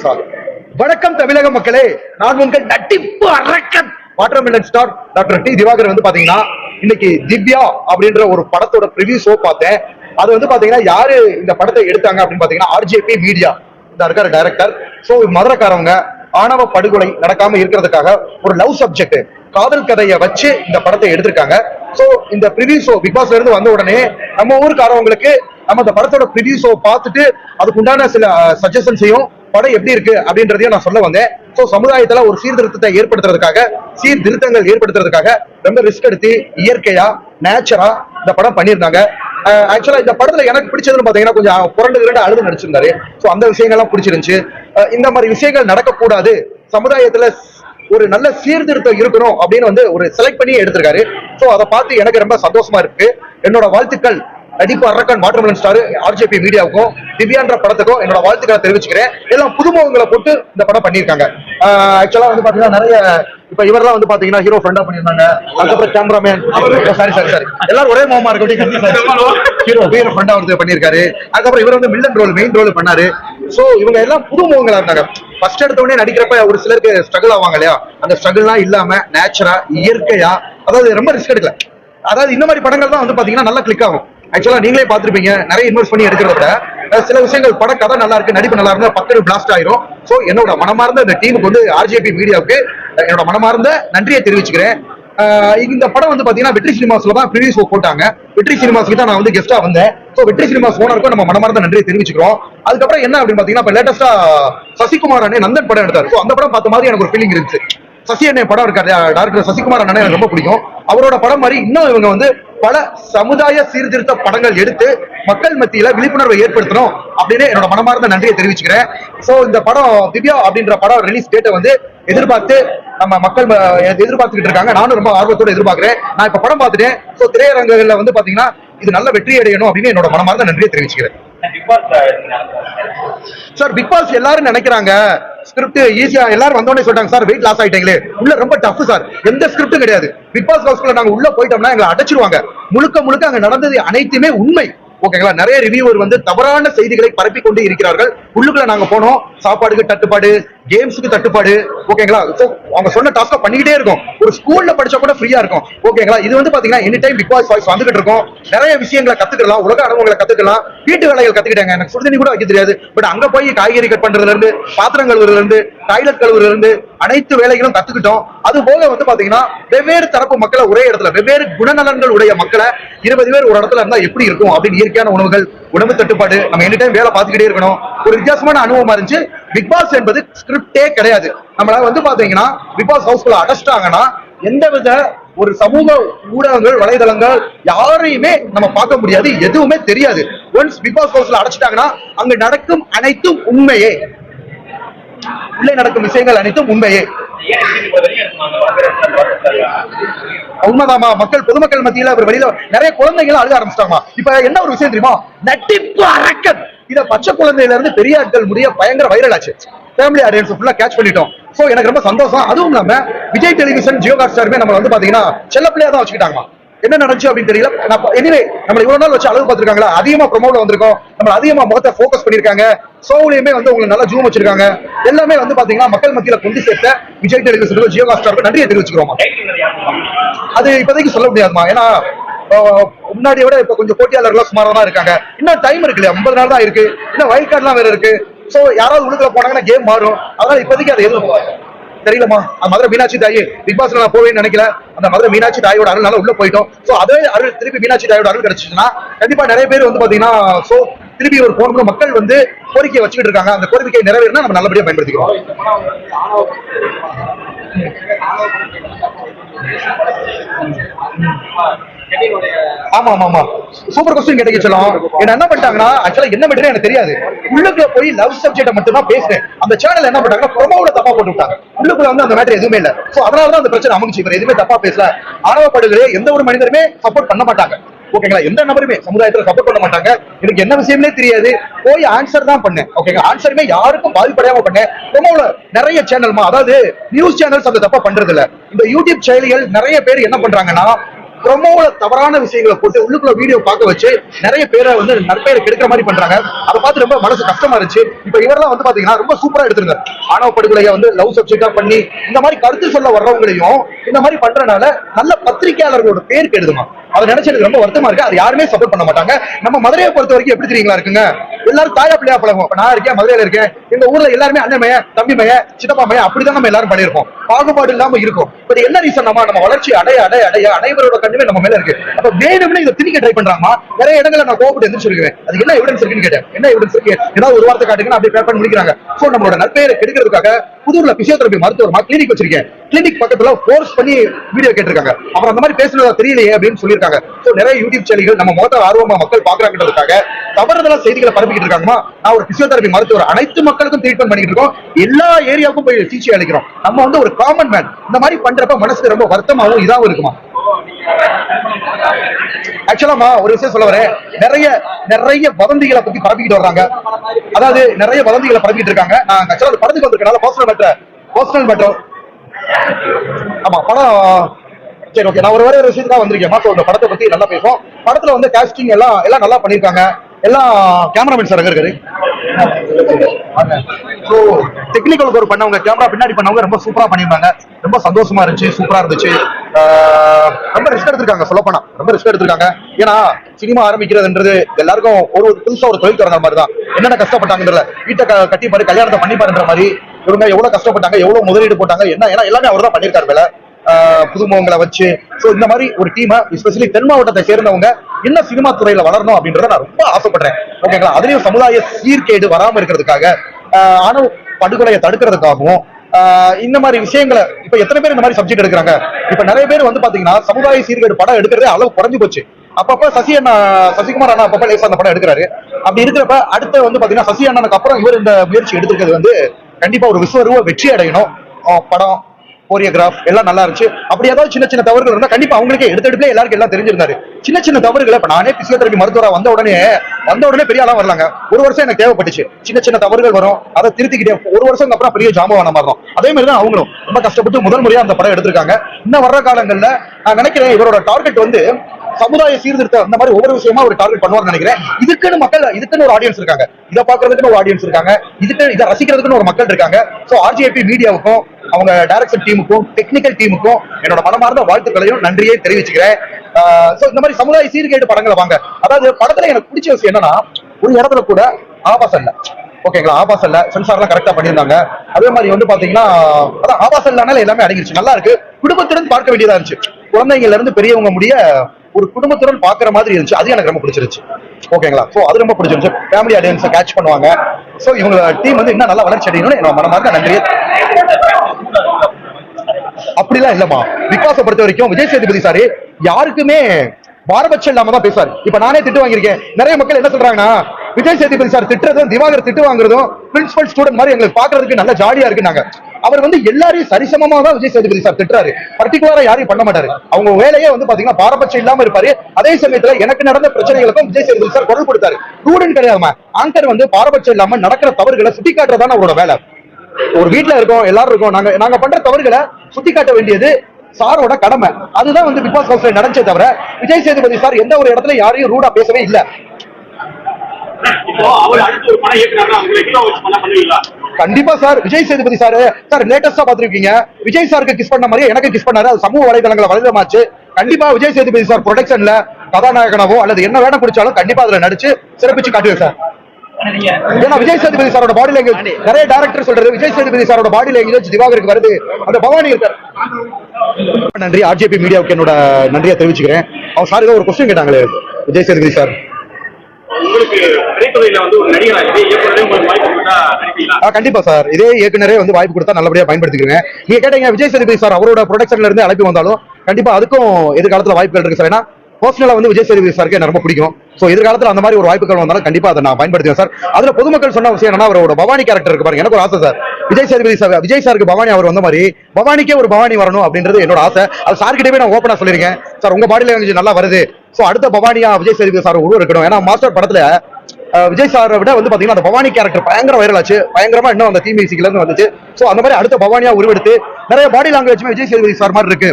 வணக்கம் தமிழக மக்களே. நான் உங்கள் நட்டிப்பு அரக்கன் watermelon star doctor D Diwakar வந்து பாத்தீங்கன்னா இன்னைக்கு திவ்யா அப்படின்ற ஒரு படத்தோட ப்ரிவியூ ஷோ பார்த்தேன். அது வந்து பாத்தீங்கன்னா யாரு இந்த படத்தை எடுத்தாங்க அப்படின்னு பாத்தீங்கன்னா ஆர்ஜேபி மீடியா. இந்த இருக்காரு டைரக்டர் ஸோ மதுரக்காரவங்க ஆணவ படுகொலை நடக்காம இருக்கிறதுக்காக ஒரு லவ் சப்ஜெக்ட் காதல் கதையை வச்சு இந்த படத்தை எடுத்திருக்காங்க. ஸோ இந்த ப்ரிவியூ ஷோ பிக் பாஸ்ல இருந்து வந்த உடனே நம்ம ஊருக்காரவங்களுக்கு நம்ம அந்த படத்தோட ப்ரிவியூஸோ பார்த்துட்டு அதுக்கு உண்டான சில சஜஷன்ஸையும் படம் எப்படி இருக்கு அப்படின்றதையும் நான் சொல்ல வந்தேன். ஸோ சமுதாயத்துல ஒரு சீர்திருத்தத்தை ஏற்படுத்துறதுக்காக சீர்திருத்தங்கள் ஏற்படுத்துறதுக்காக ரொம்ப ரிஸ்க் எடுத்து இயற்கையா நேச்சரா இந்த படம் பண்ணியிருந்தாங்க. ஆக்சுவலா இந்த படத்துல எனக்கு பிடிச்சதுன்னு பாத்தீங்கன்னா கொஞ்சம் புரண்டு இரண்டு அழுது நடிச்சிருந்தாரு. ஸோ அந்த விஷயங்கள்லாம் பிடிச்சிருந்துச்சு. இந்த மாதிரி விஷயங்கள் நடக்கக்கூடாது. சமுதாயத்துல ஒரு நல்ல சீர்திருத்தம் இருக்கணும் அப்படின்னு வந்து ஒரு செலக்ட் பண்ணி எடுத்திருக்காரு. ஸோ அதை பார்த்து எனக்கு ரொம்ப சந்தோஷமா இருக்கு. என்னோட வாழ்த்துக்கள். நடிப்பு அரக்கன் watermelon star R J B மீடியாவுக்கும் திவ்யான்ற படத்துக்கும் என்னோட வாழ்த்துக்களை தெரிவிச்சுக்கிறேன். எல்லாம் புதுமுகங்களை போட்டு இந்த படம் பண்ணியிருக்காங்க. ஆக்சுவலா வந்து பாத்தீங்கன்னா நிறைய இப்ப இவரெல்லாம் வந்து பாத்தீங்கன்னா ஹீரோ ஃப்ரெண்டா பண்ணிருந்தாங்க அதுக்கப்புறம் கேமராமேன் சாரி சாரி சாரி எல்லாரும் ஒரே முகமா இருக்கட்டும். ஹீரோ ஹீரோ ஃப்ரெண்டா வந்து பண்ணிருக்காரு அதுக்கப்புறம் இவர் வந்து மில்லன் ரோல் மெயின் ரோல் பண்ணாரு. சோ இவங்க எல்லாம் புது முகங்களா இருந்தாங்க. ஃபர்ஸ்ட் எடுத்த உடனே நடிக்கிறப்ப ஒரு சிலருக்கு ஸ்ட்ரகிள் ஆவாங்க இல்லையா? அந்த ஸ்ட்ரகிள்லாம் இல்லாம நேச்சுரா இயற்கையா அதாவது ரொம்ப ரிஸ்க் எடுக்கல. அதாவது இந்த மாதிரி படங்கள் தான் வந்து பாத்தீங்கன்னா நல்லா கிளிக் ஆகும். ஆக்சுவலா நீங்களே பார்த்திருப்பீங்க. நிறைய இன்வெஸ்ட் பண்ணி எடுக்கிறத விட சில விஷயங்கள் பட கதை நல்லா இருக்கு நடிப்பு நல்லா இருந்தா பக்கத்து பிளாஸ்ட் ஆயிரும். சோ என்னோட மனமார்ந்த இந்த டீமுக்கு வந்து ஆர்ஜேபி மீடியாவுக்கு என்னோட மனமார்ந்த நன்றியை தெரிவிச்சுக்கிறேன். இந்த படம் வந்து பாத்தீங்கன்னா வெற்றி சினிமாஸ்ல தான் ப்ரீவியஸ் ஷோ போட்டாங்க. வெற்றி சினிமாஸ்க்கு தான் நான் வந்து கெஸ்டா வந்தேன். சோ வெற்றி சினிமாஸ் ஓனருக்கும் நம்ம மனமார்ந்த நன்றியை தெரிவிச்சுக்கிறோம். அதுக்கப்புறம் என்ன அப்படின்னு பாத்தீங்கன்னா இப்ப லேட்டஸ்டா சசிகுமார் அண்ணே நந்தன் படம் எடுத்தார். ஸோ அந்த படம் பார்த்த மாதிரி எனக்கு ஒரு ஃபீலிங் இருந்துச்சு. சசி அண்ணே படம் இருக்காரு டாக்டர் சசிகுமார் அண்ணன் எனக்கு ரொம்ப பிடிக்கும். அவரோட படம் மாதிரி இன்னும் இவங்க வந்து பல சமுதாய சீர்திருத்த படங்கள் எடுத்து மக்கள் மத்தியில விழிப்புணர்வை ஏற்படுத்தணும் அப்படின்னு என்னோட மனமார்ந்த நன்றியை தெரிவிச்சுக்கிறேன். சோ இந்த படம் திவ்யா அப்படின்ற படம் ரிலீஸ் டேட்டை வந்து எதிர்பார்த்து நம்ம மக்கள் எதிர்பார்த்துக்கிட்டு இருக்காங்க. நானும் ரொம்ப ஆர்வத்தோட எதிர்பார்க்கிறேன். நான் இப்ப படம் பார்த்துட்டேன். சோ திரையரங்குகள்ல வந்து பாத்தீங்கன்னா இது நல்ல வெற்றி அடையணும் அப்படின்னு என்னோட மனமார்ந்த நன்றியை தெரிவிச்சுக்கிறேன். சார் பிக் பாஸ் எல்லாரும் நினைக்கிறாங்க. ஸ்கிரிப்ட் ஈஸியா எல்லாரும் வந்தோடனே சொல்றாங்க சார் வெயிட் லாஸ் ஆயிட்டீங்களே. உள்ள ரொம்ப டஃப் சார் எந்த ஸ்கிரிப்டும் கிடையாது. பிக் பாஸ் ஹவுஸ்க்குள்ள நாங்க உள்ள போயிட்டோம்னா எங்களை அடைச்சிருவாங்க. முழுக்க முழுக்க அங்க நடந்தது அனைத்துமே உண்மை. ஓகேங்களா நிறைய ரிவியூவர் வந்து தவறான செய்திகளை பரப்பி கொண்டு இருக்கிறார்கள். உள்ளுக்குள்ள நாங்க போனோம். சாப்பாடுக்கு தட்டுப்பாடு கேம்ஸுக்கு தட்டுப்பாடு. ஓகேங்களா அவங்க சொன்ன டாஸ்க பண்ணிக்கிட்டே இருக்கும். ஒரு ஸ்கூல்ல படிச்சா கூட ஃப்ரீயா இருக்கும். ஓகேங்களா இது வந்து பாத்தீங்கன்னா any time Bigg Boss voice வந்துகிட்டு இருக்கும். நிறைய விஷயங்களை கத்துக்கலாம். உலக அனுபவங்களை கத்துக்கலாம். வீட்டு வேலைகள் கத்துக்கிட்டாங்க. எனக்கு சுடுதண்ணி கூட வைக்க தெரியாது. பட் அங்க போய் காய்கறி கட் பண்றதுல இருந்து பாத்திரம் கழுவுறதுல இருந்து டாய்லெட் கழுவுல இருந்து அனைத்து வேலைகளும் கத்துக்கிட்டோம். அது போக வந்து பாத்தீங்கன்னா வெவ்வேறு தரப்பு மக்களை ஒரே இடத்துல வெவ்வேறு குணநலன்கள் உடைய மக்களை இருபது பேர் ஒரு இடத்துல இருந்தா எப்படி இருக்கும் அப்படின்னு இயற்கையான உணவுகள் உணவு தட்டுப்பாடு நம்ம எனி டைம் வேலை பார்த்துக்கிட்டே இருக்கணும். ஒரு வித்தியாசமான அனுபவமா இருந்துச்சு. பிக் பாஸ் என்பது ஸ்கிரிப்டே கிடையாது. நம்மள வந்து பாத்தீங்கன்னா பிக் பாஸ் ஹவுஸ்குள்ள அடைச்சிட்டாங்கன்னா எந்தவித ஒரு சமூக ஊடகங்கள் வலைதளங்கள் யாரையுமே நம்ம பார்க்க முடியாது எதுவுமே தெரியாது. ஒன்ஸ் பிக் பாஸ் ஹவுஸ்ல அடைச்சிட்டாங்கன்னா அங்க நடக்கும் அனைத்தும் உண்மையே. உள்ளே நடக்கும் விஷயங்கள் அனைத்தும் உண்மையே. உண்மைதாமா மக்கள் பொதுமக்கள் மத்தியில ஒரு வெளியில நிறைய குழந்தைகள் அழுக ஆரம்பிச்சிட்டாங்க இப்ப என்ன ஒரு விஷயம் தெரியுமா? நட்டிப்பு அரக்கன். இத பச்சை குழந்தையில இருந்து பெரிய ஆட்கள் முடிய பயங்கர வைரல் ஆச்சு. ஃபேமிலி ஆடியன்ஸ் ஃபுல்லா கேட்ச் பண்ணிட்டோம். சோ எனக்கு ரொம்ப சந்தோஷம். அதுவும் இல்லாம விஜய் டெலிவிஷன் ஜியோ ஹாட் ஸ்டாருமே நம்ம வந்து பாத்தீங்கன்னா செல்ல பிள்ளையா தான் வச்சுக்கிட்டாங்க என்ன நடந்துச்சு அப்படின்னு தெரியல. எனிவே நம்ம இவ்வளவு நாள் வச்சு அளவு பார்த்திருக்காங்களா? அதிகமா ப்ரொமோல வந்திருக்கோம். நம்ம அதிகமா முகத்தை ஃபோக்கஸ் பண்ணிருக்காங்க. ஷோவுலயுமே வந்து உங்களுக்கு நல்லா ஜூம் வச்சிருக்காங்க. எல்லாமே வந்து பாத்தீங்கன்னா மக்கள் மத்தியில கொண்டு சேர்த்த விஜய் டெலிவிஷன் ஜியோ ஸ்டாருக்கு நன்றியை தெரிவிச்சுக்கிறோம்? அது இப்போதைக்கு சொல்ல முடியாதுமா. ஏன்னா முன்னாடியை விட இப்ப கொஞ்சம் போட்டியாளர்கள் சுமாரா தான் இருக்காங்க. இன்னும் டைம் இருக்கு இல்லையா? ஐம்பது நாள் தான் இருக்கு. இன்னும் வைல்ட் கார்டுலாம் வேற இருக்கு. சோ யாராவது உள்ளுக்குள்ள போனாங்கன்னா கேம் மாறும். அதனால இப்போதைக்கு அது எதுவும் தெரியலமா? அந்த மதுரை மீனாட்சி தாயி பிக் பாஸ்ல நான் போவேன்னு நினைக்கல. அந்த மதுரை மீனாட்சி தாயோட அருள்னால உள்ள போயிட்டோம். சோ அதே அருள் திருப்பி மீனாட்சி தாயோட அருள் கிடைச்சிச்சுன்னா கண்டிப்பா நிறைய பேர் வந்து பாத்தீங்கன்னா சோ திருப்பி ஒரு போன மக்கள் வந்து கோரிக்கையை வச்சுக்கிட்டு இருக்காங்க. அந்த கோரிக்கை நிறைவேறினா நம்ம நல்லபடியா பயன்படுத்திக்கிறோம். ஆமா ஆமா ஆமா சூப்பர் கொஸ்டின் கேட்டீங்க சொல்லும் என்ன என்ன பண்ணிட்டாங்கன்னா ஆக்சுவலா என்ன மெட்டீரியல் எனக்கு தெரியாது. உள்ளுக்குள்ள போய் லவ் சப்ஜெக்ட் மட்டும் தான் பேசுறேன். அந்த சேனல் என்ன பண்ணாங்கன்னா ப்ரொமோல தப்பா போட்டு விட்டாங்க உள்ளுக்குள்ள வந்து அந்த மேட்டர் எதுவுமே இல்ல. சோ அதனால தான் அந்த பிரச்சனை அமைச்சு இவர் எதுவுமே தப்பா பேசல. ஆணவப்படுகளே எந்த ஒரு மனிதருமே சப்போர்ட் பண்ண மாட்டாங்க. ஓகேங்களா எந்த நபருமே சமுதாயத்துல சப்போர்ட் பண்ண மாட்டாங்க. எனக்கு என்ன விஷயம்னே தெரியாது. போய் ஆன்சர் தான் பண்ணேன். ஓகேங்க ஆன்சருமே யாருக்கும் பாதிப்படையாம பண்ணேன். ப்ரொமோல நிறைய சேனல்மா அதாவது நியூஸ் சேனல்ஸ் அந்த தப்பா பண்றது இல்ல இந்த யூடியூப் செயலிகள் நிறைய பேர் என்ன பண்றாங்கன்னா ப்ரொமோல தவறான விஷயங்களை போட்டு உள்ளுக்குள்ள வீடியோ பார்க்க வச்சு நிறைய பேரை வந்து நற்பெயரை கெடுக்கிற மாதிரி பண்றாங்க. அதை பார்த்து ரொம்ப மனசு கஷ்டமா இருந்துச்சு. இப்ப இவரெல்லாம் வந்து பாத்தீங்கன்னா ரொம்ப சூப்பரா எடுத்திருந்தார் ஆணவ படுகொலையை வந்து லவ் சப்ஜெக்டா பண்ணி இந்த மாதிரி கருத்து சொல்ல வர்றவங்களையும் இந்த மாதிரி பண்றதுனால நல்ல பத்திரிகையாளர்களோட பேர் கெடுதுமா அதை நினைச்சு எனக்கு ரொம்ப வருத்தமா இருக்கு. அது யாருமே சப்போர்ட் பண்ண மாட்டாங்க. நம்ம மதுரையை பொறுத்த வரைக்கும் எப்படி தெரியுங்களா இருக்குங்க? எல்லாரும் தாயா பிள்ளையா பழகும் இப்ப நான் இருக்கேன் மதுரையில இருக்கேன். எங்க ஊர்ல எல்லாருமே அண்ணன் மைய தம்பி மைய சித்தப்பா மைய அப்படிதான் நம்ம எல்லாரும் பண்ணிருக்கோம் பாகுபாடு இல்லாம இருக்கும். பட் என்ன ரீசன் நம்ம நம்ம வளர்ச்சி அடைய அடைய அடைய அனைவரோட கண்ணுமே நம்ம மேல இருக்கு. அப்ப வேணும்னு இதை திணிக்க ட்ரை பண்றாமா நிறைய இடங்கள்ல நான் கோபப்பட்டு எந்திரிச்சிருக்கேன் அது என்ன எவிடன்ஸ் இருக்குன்னு கேட்டேன். என்ன எவிடன்ஸ் இருக்கு? ஏதாவது ஒரு வார்த்தை காட்டுங்கன்னா அப்படியே பேப்பர் முடிக்கிறாங்க. சோ நம்மளோட நற்பெயரை கெடுக்கிறதுக்காக புதூர்ல பிசியோதெரபி மருத்துவமா கிளினிக் வச்சிருக்கேன். கிளினிக் பக்கத்துல போர்ஸ் பண்ணி வீடியோ கேட்டிருக்காங்க. அப்புறம் அந்த மாதிரி பேசுனதா தெரியலையே அப்படின்னு சொல்லியிருக்காங்க. சோ நிறைய யூடியூப் சேனல்கள் நம்ம மொத்த ஆர்வமா மக்கள் பாக்குறாங்கன்றதுக்காக தவறுதலா செய்திகளை பரப்பிக்கிட்டு இருக்காங்கம்மா. நான் ஒரு பிசியோதெரபி மருத்துவர். அனைத்து மக்களுக்கும் ட்ரீட்மெண்ட் பண்ணிட்டு இருக்கோம். எல்லா ஏரியாவுக்கும் போய் சிகிச்சை அளிக்கிறோம். நம்ம வந்து ஒரு காமன் மேன் இந்த மாதிரி பண்றப்ப மனசுக்கு ரொம்ப வருத்தமாவும் இதாவும் இருக்குமா? ஆக்சுவலாமா ஒரு விஷயம் சொல்ல வரேன். நிறைய நிறைய வதந்திகளை பத்தி பரப்பிக்கிட்டு வர்றாங்க. அதாவது நிறைய வதந்திகளை பரப்பிட்டு இருக்காங்க. நான் ஆக்சுவலா அந்த படத்துக்கு வந்திருக்கனால பர்சனல் மேட்டர் பர்சனல் மேட்டர் ஆமா படம் சரி ஓகே நான் ஒரு வேற ஒரு விஷயத்துக்காக வந்திருக்கேன். ஸோ இந்த படத்தை பத்தி நல்லா பேசுவோம். படத்துல வந்து காஸ்டிங் எல்லாம் எல்லாம் நல்லா பண்ணிருக்காங்க எல்லாம் கேமராமேன் சார் எங்க இருக்காரு? ஸோ டெக்னிக்கல் ஒர்க் பண்ணவங்க கேமரா பின்னாடி பண்ணவங்க ரொம்ப சூப்பரா பண்ணியிருந்தாங்க. ரொம்ப சந்தோஷமா இருந்துச்சு சூப்பரா இருந்துச்சு. ரொம்ப ரிஸ்க் எடுத்திருக்காங்க சொல்ல போனா ரொம்ப ரிஸ்க் எடுத்திருக்காங்க. ஏன்னா சினிமா ஆரம்பிக்கிறதுன்றது எல்லாருக்கும் ஒரு ஒரு புதுசா ஒரு தொழில் தொடங்குற மாதிரி தான். என்னென்ன கஷ்டப்பட்டாங்கன்றத வீட்டை க- கட்டி பாரு கல்யாணத்தை பண்ணி பாருன்ற மாதிரி இவங்க எவ்வளவு கஷ்டப்பட்டாங்க எவ்வளவு முதலீடு போட்டாங்க என்ன ஏன்னா எல்லாமே அவர் தான் பண்ணியிருக்காரு வேலை புதுமுகங்களை வச்சு. ஸோ இந்த மாதிரி ஒரு டீமை எஸ்பெஷலி தென் மாவட்டத்தை சேர்ந்தவங்க இன்னும் சினிமா துறையில வளரணும் அப்படின்றத நான் ரொம்ப ஆசைப்படுறேன். ஓகேங்களா அதுலயும் சமுதாய சீர்கேடு வராம இருக்கிறதுக்காக ஆணவ படுகொலையை தடுக்கிறதுக்காகவும் இந்த மாதிரி விஷயங்களை இப்ப எத்தனை பேர் இந்த மாதிரி சப்ஜெக்ட் எடுக்கிறாங்க? இப்ப நிறைய பேர் வந்து பாத்தீங்கன்னா சமுதாய சீர்கேடு படம் எடுக்கிறதே அளவு குறைஞ்சு போச்சு. அப்பப்ப சசி அண்ணா சசிகுமார் அண்ணா அப்பப்ப லேசா அந்த படம் எடுக்கிறாரு. அப்படி இருக்கிறப்ப அடுத்த வந்து பாத்தீங்கன்னா சசி அண்ணனுக்கு அப்புறம் இவர் இந்த முயற்சி எடுத்திருக்கிறது வந்து கண்டிப்பா ஒரு விஸ்வரூப வெற்றி அடையணும். படம் கோரியோகிராஃப் எல்லாம் நல்லா இருந்துச்சு. அப்படி ஏதாவது சின்ன சின்ன தவறுகள் இருந்தால் கண்டிப்பா அவங்களுக்கே எடுத்தெடுப்புல எல்லாருக்கும் எல்லாம் தெரிஞ்சிருந்தாரு. சின்ன சின்ன தவறுகளை இப்ப நானே பிசியோதெரபி மருத்துவரா வந்த உடனே வந்த உடனே பெரிய ஆளாக வரலாங்க. ஒரு வருஷம் எனக்கு தேவைப்பட்டுச்சு. சின்ன சின்ன தவறுகள் வரும். அதை திருத்திக்கிட்டே ஒரு வருஷம் அப்புறம் பெரிய ஜாம்பவான மாறும் அதே மாதிரி தான் அவங்களும். ரொம்ப கஷ்டப்பட்டு முதல் முறையா அந்த படம் எடுத்திருக்காங்க. இன்னும் வர்ற காலங்களில் நான் நினைக்கிறேன் இவரோட டார்கெட் வந்து சமுதாய சீர்திருத்தம் அந்த மாதிரி ஒவ்வொரு விஷயமா ஒரு டார்கெட் பண்ணுவார்னு நினைக்கிறேன். இதுக்குன்னு மக்கள் இதுக்குன்னு ஒரு ஆடியன்ஸ் இருக்காங்க. இதை பாக்குறதுக்குன்னு ஒரு ஆடியன்ஸ் இருக்காங்க. இதுக்கு இதை ரசிக்கிறதுக்குன்னு ஒரு மக்கள் இருக்காங்க. சோ ஆர்ஜிஐபி மீடியாவுக்கும் அவங்க டைரக்ஷன் டீமுக்கும் டெக்னிக்கல் டீமுக்கும் என்னோட மனமார்ந்த வாழ்த்துக்களையும் நன்றியை தெரிவிச்சுக்கிறேன். சோ இந்த மாதிரி சமுதாய சீர்கேடு படங்களை வாங்க. அதாவது படத்துல எனக்கு பிடிச்ச விஷயம் என்னன்னா ஒரு இடத்துல கூட ஆபாசம் இல்ல. ஓகேங்களா ஆபாசம் இல்ல. சென்சார்லாம் கரெக்டா பண்ணியிருந்தாங்க. அதே மாதிரி வந்து பாத்தீங்கன்னா அதான் ஆபாசம் இல்லனால எல்லாமே அடங்கிருச்சு. நல்லா இருக்கு. குடும்பத்துடன் பார்க்க வேண்டியதா இருந்துச்சு. குழந்தைங்கல இருந்து பெரியவங்க முடிய ஒரு குடும்பத்துடன் பாக்குற மாதிரி இருந்துச்சு. அது எனக்கு ரொம்ப பிடிச்சிருச்சு. ஓகேங்களா சோ அது ரொம்ப பிடிச்சிருந்துச்சு. ஃபேமிலி ஆடியன்ஸை கேட்ச் பண்ணுவாங்க. சோ இவங்க டீம் வந்து இன்னும் நல்லா வளர்ச்சி அடையணும்னு என்னோட மனமார்ந்த நன்றியை அப்படிலாம் இல்லம்மா. பிகாஸை பொறுத்த வரைக்கும் விஜய் சேதுபதி சாரு யாருக்குமே பாரபட்சம் இல்லாம தான் பேசுவார். இப்ப நானே திட்டு வாங்கியிருக்கேன். நிறைய மக்கள் என்ன சொல்றாங்கன்னா விஜய் சேதுபதி சார் திட்டுறதும் திவாகர் திட்டு வாங்குறதும் பிரின்சிபல் ஸ்டூடெண்ட் மாதிரி எங்களுக்கு பாக்குறதுக்கு நல்ல ஜாலியா இருக்குனாங்க அவர் வந்து எல்லாரையும் சரிசமமா தான் விஜய் சேதுபதி சார் திட்டுறாரு. பர்டிகுலரா யாரையும் பண்ண மாட்டாரு. அவங்க வேலையே வந்து பாத்தீங்கன்னா பாரபட்சம் இல்லாம இருப்பாரு. அதே சமயத்துல எனக்கு நடந்த பிரச்சனைகளுக்கும் விஜய் சேதுபதி சார் குரல் கொடுத்தாரு. ஸ்டூடெண்ட் கிடையாம ஆங்கர் வந்து பாரபட்சம் இல்லாம நடக்கிற தவறுகளை சுட்டி காட்டுறதான அவரோட வேலை. ஒரு வீட்ல இருக்கோம் எல்லாரும் இருக்கோம். நாங்க நாங்க பண்ற தவறுகளை சுட்டி காட்ட வேண்டியது சாரோட கடமை. அதுதான் வந்து பிக் பாஸ் ஹவுஸ்ல நடந்துச்சே தவிர விஜய் சேதுபதி சார் எந்த ஒரு இடத்துல யாரையும் ரூடா பேசவே இல்ல. கண்டிப்பா sir. Vijay Sethupathi sir sir லேட்டஸ்டா பாத்திருக்கீங்க விஜய் சாருக்கு கிஸ் பண்ண மாதிரியே எனக்கு கிஸ் பண்ணாரு. அது சமூக வலைதளங்களை வலைதளமாச்சு. கண்டிப்பா விஜய் சேதுபதி சார் ப்ரொடக்ஷன்ல கதாநாயகனாவோ அல்லது என்ன வேடம் குடிச்சாலும் கண்டிப்பா அதுல நடிச்சு சிறப்பிச்சு காட்டுவேன் சார். ஏன்னா விஜய் சேதுபதி சாரோட பாடி லாங்குவேஜ் நிறைய டேரக்டர் சொல்றது விஜய் சேதுபதி சாரோட பாடி லாங்குவேஜ் திவாகருக்கு வருது. அந்த பவானி இருக்கார். நன்றி. ஆர்ஜேபி மீடியாவுக்கு என்னோட நன்றியை தெரிவிச்சுக்கிறேன். அவர் சார் ஏதோ ஒரு கொஸ்டின் கேட்டாங்களே. விஜய் சேதுபதி சார். உங்களுக்கு திரைத்துறையில வந்து ஒரு இதே இயக்குனரே உங்களுக்கு வாய்ப்பு கொடுத்தா நடிப்பீங்களா? ஆ, கண்டிப்பா சார். இதே இயக்குனரே வந்து வாய்ப்பு கொடுத்தா நல்லபடியா பயன்படுத்திக்கிறேன். நீங்க கேட்டீங்க விஜய் சேதுபதி சார் அவரோட ப்ரொடக்ஷன்ல இருந்து அழைப்பு வந்தாலும் கண்டிப்பா அதுக்கும் எதிர்காலத்துல வாய்ப்புகள் இருக்கு சார். ஏன்னா பர்சனலா வந்து விஜய் சேதுபதி சாருக்கு எனக்கு ரொம்ப பிடிக்கும். சோ எதிர்காலத்துல அந்த மாதிரி ஒரு வாய்ப்புகள் வந்தாலும் கண்டிப்பா அதை நான் பயன்படுத்துவேன் சார். அதுல பொதுமக்கள் சொன்ன விஷயம் என்னன்னா அவரோட பவானி கேரக்டர் இருக்கு பாருங்க. எனக்கு ஒரு ஆசை சார். விஜய் சேதுபதி சார் விஜய் சாருக்கு பவானி அவர் வந்த மாதிரி பவானிக்கே ஒரு பவானி வரணும் அப்படின்றது என்னோட ஆசை. அது சார்கிட்டயே நான் ஓப்பனா சொல்லியிருக்கேன். சார் உங்க பாடி லாங்குவேஜ் நல்லா வருது. சோ அடுத்த பவானியா விஜய் சேதுபதி சார் உருவம் இருக்கணும். ஏன்னா மாஸ்டர் படத்துல விஜய் சாரை விட வந்து பாத்தீங்கன்னா அந்த பவானி கேரக்டர் பயங்கர வைரல் ஆச்சு பயங்கரமா இன்னும் அந்த தீ மியூசிக்ல இருந்து வந்துச்சு. சோ அந்த மாதிரி அடுத்த பவானியா உருவெடுத்து நிறைய body language Vijay Sethupathi sir மாதிரி இருக்கு.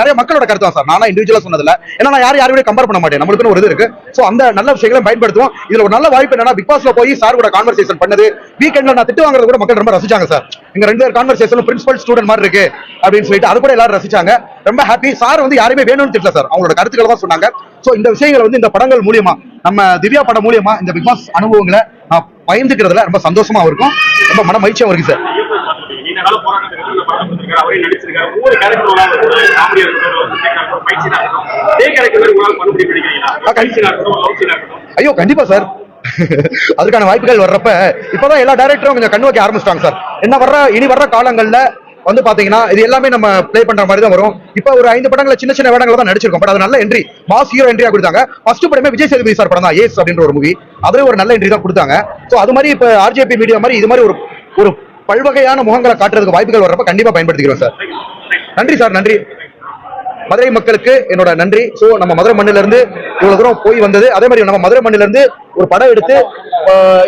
நிறைய மக்களோட கருத்து தான் சார். நானா இண்டிவிஜுவலா சொன்னதுல ஏன்னா நான் யார் யாரையும் கம்பேர் பண்ண மாட்டேன். நம்மளுக்குன்னு ஒரு இது இருக்கு. சோ அந்த நல்ல விஷயங்களை பயன்படுத்துவோம். இதுல ஒரு நல்ல வாய்ப்பு என்னன்னா பிக் பாஸ்ல போய் சார் கூட கான்வர்சேஷன் பண்ணது வீக்கெண்ட்ல நான் திட்டு வாங்குறது கூட மக்கள் ரொம்ப ரசிச்சாங்க சார். எங்க ரெண்டு பேர் கான்வர்சேஷன் பிரின்சிபல் ஸ்டூடெண்ட் மாதிரி இருக்கு. அப்படின்னு சொல்லிட்டு அது கூட எல்லாரும் ரசிச்சாங்க. ரொம்ப ஹாப்பி சார் வந்து யாருமே வேணும்னு திட்டல சார். அவங்களோட கருத்துக்களை தான் சொன்னாங்க. சோ இந்த விஷயங்களை வந்து இந்த படங்கள் மூலியமா நம்ம திவ்யா படம் மூலியமா இந்த பிக் பாஸ் அனுபவங்களை நான் பயந்துக்கிறதுல ரொம்ப சந்தோஷமா இருக்கும். ரொம்ப மன மகிழ்ச்சியாவும் இருக்கு சார். ஐயோ கண்டிப்பா சார். அதுக்கான வாய்ப்புகள் வர்றப்ப இப்பதான் எல்லா டைரக்டரும் கொஞ்சம் கண்ணு வைக்க ஆரம்பிச்சிட்டாங்க சார். என்ன வர்ற இனி வர்ற காலங்கள்ல வந்து பாத்தீங்கன்னா இது எல்லாமே நம்ம ப்ளே பண்ற மாதிரி தான் வரும். இப்போ ஒரு ஐந்து படங்களை சின்ன சின்ன வேடங்களை தான் நடிச்சிருக்கோம். பட் அது நல்ல என்ட்ரி மாஸ் ஹீரோ என்ட்ரியா கொடுத்தாங்க. ஃபர்ஸ்ட் படமே விஜய் சேதுபதி சார் படம் தான் ஏஸ் அப்படின்ற ஒரு மூவி அதுல ஒரு நல்ல என்ட்ரி தான் கொடுத்தாங்க. சோ அது மாதிரி இப்போ ஆர்ஜேபி மீடியா மாதிரி இது மாதிரி ஒரு ஒரு பல்வகையான முகங்களை காட்டுறதுக்கு வாய்ப்புகள் வர்றப்ப கண்டிப்பா பயன்படுத்திக்கிறோம் சார் நன்றி சார் நன்றி. மதுரை மக்களுக்கு என்னோட நன்றி. சோ நம்ம மதுரை மண்ணில இருந்து இவ்வளவு தூரம் போய் வந்தது. அதே மாதிரி நம்ம மதுரை மண்ணில இருந்து ஒரு படம் எடுத்து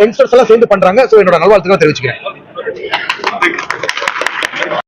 யங்ஸ்டர்ஸ் எல்லாம் சேர்ந்து பண்றாங்க. சோ என்னோட நல்வாழ்த்துக்களை தெரிவிச்சுக்கிறேன்.